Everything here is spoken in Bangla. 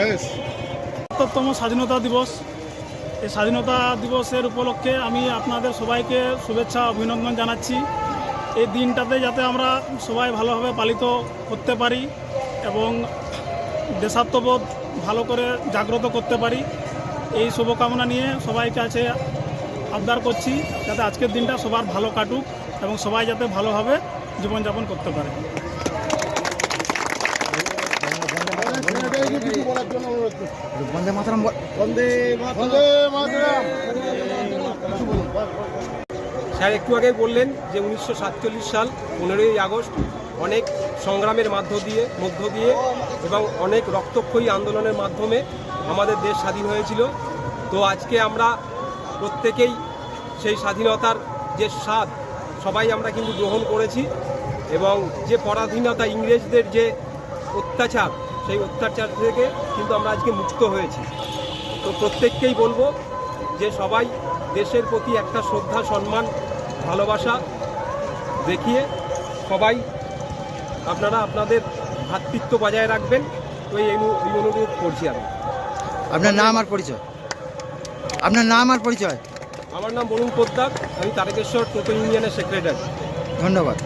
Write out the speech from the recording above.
শেষ। সত্তরতম স্বাধীনতা দিবস। এই স্বাধীনতা দিবসের উপলক্ষে আমি আপনাদের সবাইকে শুভেচ্ছা, অভিনন্দন জানাচ্ছি। এই দিনটাতে যাতে আমরা সবাই ভালোভাবে পালিত করতে পারি এবং দেশাত্মবোধ ভালো করে জাগ্রত করতে পারি, এই শুভকামনা নিয়ে সবাই কাছে আবদার করছি, যাতে আজকের দিনটা সবার ভালো কাটুক এবং সবাই যাতে ভালোভাবে জীবনযাপন করতে পারে ছেলেটাকে কিছু বলার জন্য অনুরোধ করছি। বন্দে মাতরম বন্দে মাতরম। স্যার একটু আগে বললেন যে উনিশশো সাতচল্লিশ সাল পনেরোই আগস্ট অনেক সংগ্রামের মাধ্য দিয়ে মধ্য দিয়ে এবং অনেক রক্তক্ষয়ী আন্দোলনের মাধ্যমে আমাদের দেশ স্বাধীন হয়েছিল। তো আজকে আমরা প্রত্যেকেই সেই স্বাধীনতার যে স্বাদ সবাই আমরা কিন্তু গ্রহণ করেছি এবং যে পরাধীনতা ইংরেজদের যে অত্যাচার সেই অত্যাচার থেকে কিন্তু আমরা আজকে মুক্ত হয়েছি। তো প্রত্যেককেই বলব যে সবাই দেশের প্রতি একটা শ্রদ্ধা সম্মান ভালোবাসা দেখিয়ে সবাই আপনারা আপনাদের ভ্রাতৃত্ব বজায় রাখবেন। তো এই অনুরোধ করছি আমি। আপনার নাম আর পরিচয়? আপনার নাম আর পরিচয়? আমার নাম বরুণ পোদ্দার আমি তারকেশ্বর টোটো ইউনিয়নের সেক্রেটারি। ধন্যবাদ।